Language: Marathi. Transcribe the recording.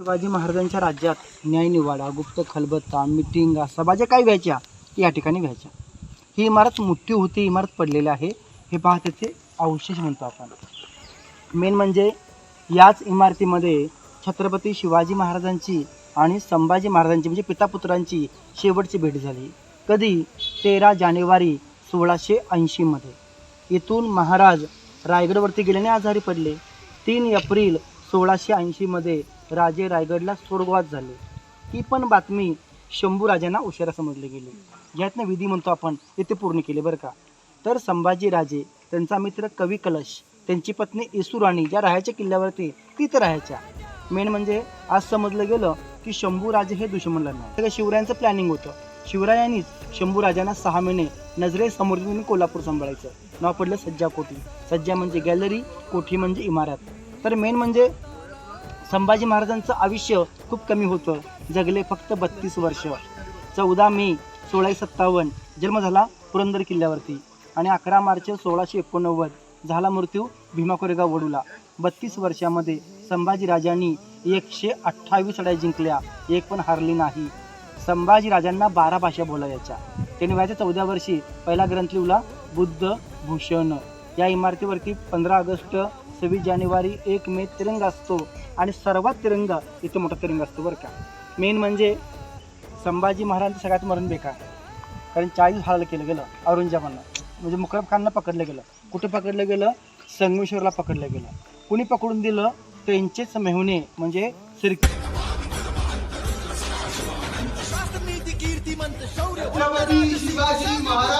शिवाजी महाराजांच्या राज्यात न्यायनिवाडा गुप्त खलबत्ता मिटिंगा सभा ज्या काही व्हायच्या? या ठिकाणी व्हायच्या. ही इमारत मोठी होती इमारत पडलेली आहे. हे पहा त्याचे अवशेष म्हणतो आपण. मेन म्हणजे याच इमारतीमध्ये छत्रपती शिवाजी महाराजांची आणि संभाजी महाराजांची म्हणजे पितापुत्रांची शेवटची भेट झाली. कधी? तेरा जानेवारी सोळाशे ऐंशीमध्ये इथून महाराज रायगडवरती गेल्याने आजारी पडले. तीन एप्रिल सोळाशे ऐंशीमध्ये राजे रायगडला स्वर्गवास झाले. ही पण बातमी शंभूराजांना उशिरा समजली गेली. ज्यातनं विधी म्हणतो आपण ते पूर्ण केले बरं का? तर संभाजी राजे त्यांचा मित्र कवी कलश त्यांची पत्नी येसुराणी ज्या राहायच्या किल्ल्यावरती तिथं राहायच्या. मेन म्हणजे आज समजलं गेलं की शंभूराजे हे दुश्मनला नाही शिवरायांचं प्लॅनिंग होतं. शिवरायांनीच शंभूराजांना सहा महिने नजरेसमोर घेऊन कोल्हापूर सांभाळायचं. नाव पडलं सज्जा कोठी. सज्जा म्हणजे गॅलरी कोठी म्हणजे इमारत. तर मेन म्हणजे संभाजी महाराजांचं आयुष्य खूप कमी होतं. जगले फक्त बत्तीस वर्ष. चौदा मे सोळाशे सत्तावन्न. जन्म झाला पुरंदर किल्ल्यावरती. आणि अकरा मार्च सोळाशे एकोणनव्वद झाला मृत्यू भीमा कोरेगाव वडूला. बत्तीस वर्षामध्ये संभाजी राजांनी एकशे अठ्ठावीस लढाई जिंकल्या. एक पण हारली नाही. संभाजी राजांना बारा भाषा बोलायच्या. त्यांनी वयाच्या चौदा वर्षी पहिला ग्रंथ लिहिला बुद्ध भूषण. या इमारतीवरती पंधरा ऑगस्ट सव्वीस जानेवारी एक मे तिरंगा असतो आणि सर्वात तिरंगा इथं मोठा तिरंगा असतो बरं का. मेन म्हणजे संभाजी महाराजांचं सगळ्यात मरण बेकार कारण चाळीस हाल केलं गेलं औरंगजेबांना. म्हणजे मुकरब खानला पकडलं गेलं. कुठं पकडलं गेलं? संगमेश्वरला पकडलं गेलं. कुणी पकडून दिलं? त्यांचेच मेहुणे म्हणजे सिरकी. शिवाजी महाराज